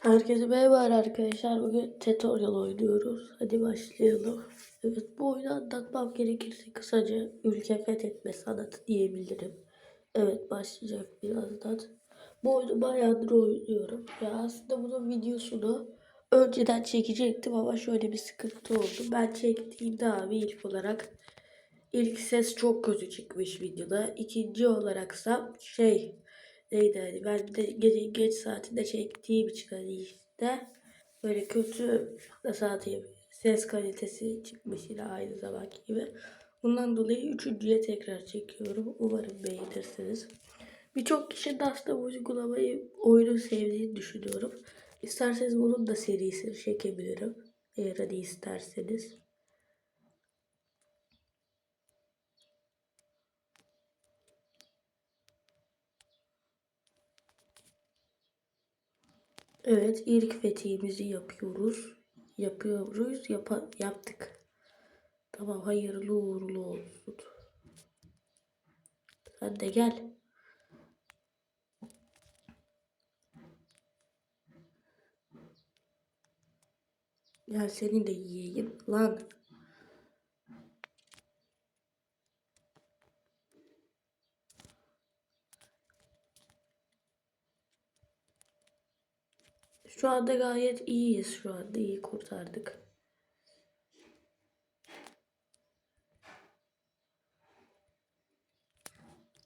Herkese merhaba arkadaşlar. Bugün tutorial oynuyoruz. Hadi başlayalım. Evet bu oyunu anlatmam gerekirse kısaca ülke fethetme sanatı diyebilirim. Evet başlayacak birazdan. Bu oyunu bayağıdır oynuyorum. Ya aslında bunun videosunu önceden çekecektim ama şöyle bir sıkıntı oldu. Ben çektiğimde abi ilk olarak ilk ses çok kötü çıkmış videoda. İkinci olaraksa şey neydi hani ben de gece geç saatinde çektiğim için hani işte böyle kötü nasıl atayım ses kalitesi çıkmış yine aynı zaman gibi. Bundan dolayı üçüncüye tekrar çekiyorum. Umarım beğenirsiniz. Birçok kişi aslında bu uygulamayı oyunu sevdiğini düşünüyorum. İsterseniz bunun da serisini çekebilirim. Eğer hani isterseniz. Evet ilk fetihimizi yapıyoruz. Yapıyoruz. Yapa, yaptık. Tamam hayırlı uğurlu olsun. Sen de gel. Gel seni de yiyeyim. Lan. Şu anda gayet iyiyiz. Şu anda iyi kurtardık.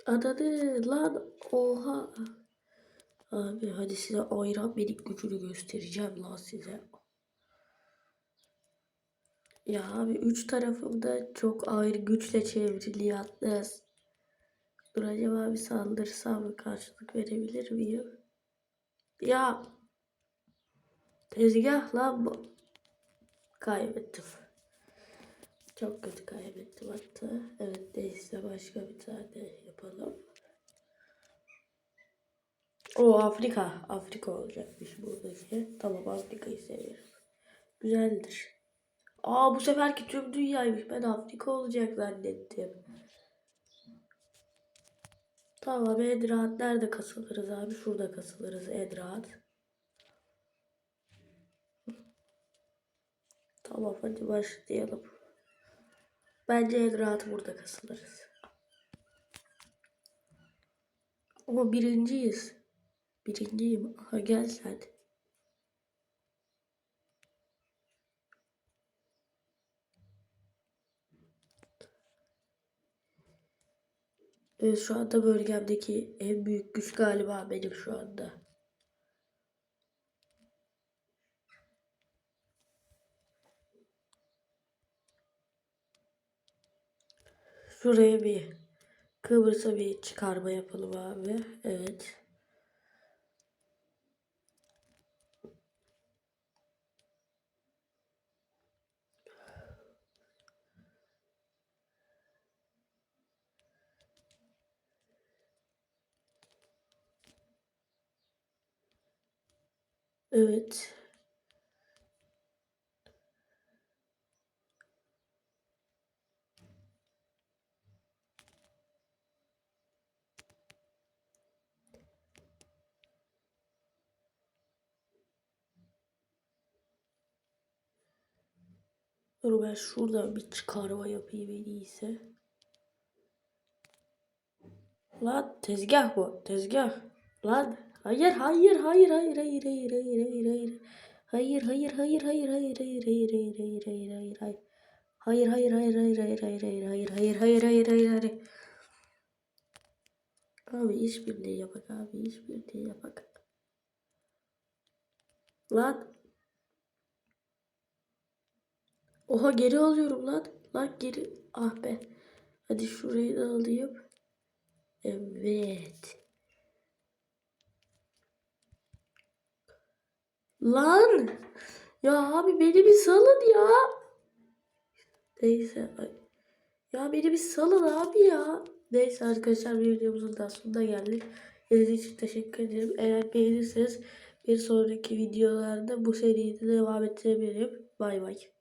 Ananı lan oha. Abi hadi size ayran benim gücünü göstereceğim lan size. Ya abi üç tarafımda çok ayrı güçle çevrili yalnız. Dur acaba bir saldırsam karşılık verebilir miyim? Ya tezgah lan bu. Kaybettim. Çok kötü kaybettim hatta. Evet neyse başka bir tane yapalım. O Afrika. Afrika olacakmış buradaki. Tamam Afrika'yı seviyorum. Güzeldir. Aa bu seferki tüm dünyaymış. Ben Afrika olacak zannettim. Tamam Edrad nerede kasılırız abi? Şurada kasılırız Edrad. Tamam hadi başlayalım. Bence Edrad burada kasılırız. Ama birinciyiz. Birinciyim. Aha gel sen. Evet, şu anda bölgemdeki en büyük güç galiba benim şu anda. Şuraya bir Kıbrıs'a bir çıkarma yapalım abi. Evet. Evet. Dur ben şuradan bir çıkarma yapayım en iyisi. Lan tezgah bu. Tezgah. Lan hayır hayır hayır hayır hayır hayır hayır hayır hayır. Hayır hayır hayır hayır hayır hayır hayır hayır hayır hayır hayır hayır. Hayır hayır hayır hayır hayır hayır hayır hayır hayır hayır hayır hayır hayır. Abi işbirliği yapak abi işbirliği yapak. Lan. Oha geri alıyorum lan. Lan geri. Ah be. Hadi şurayı da alayım. Evet. Lan. Ya abi beni bir salın ya. Neyse. Ya beni bir salın abi ya. Neyse arkadaşlar videomuzun da sonuna geldik. İzlediğiniz için teşekkür ederim. Eğer beğenirseniz bir sonraki videolarda bu seride devam ettirebilirim. Bay bay.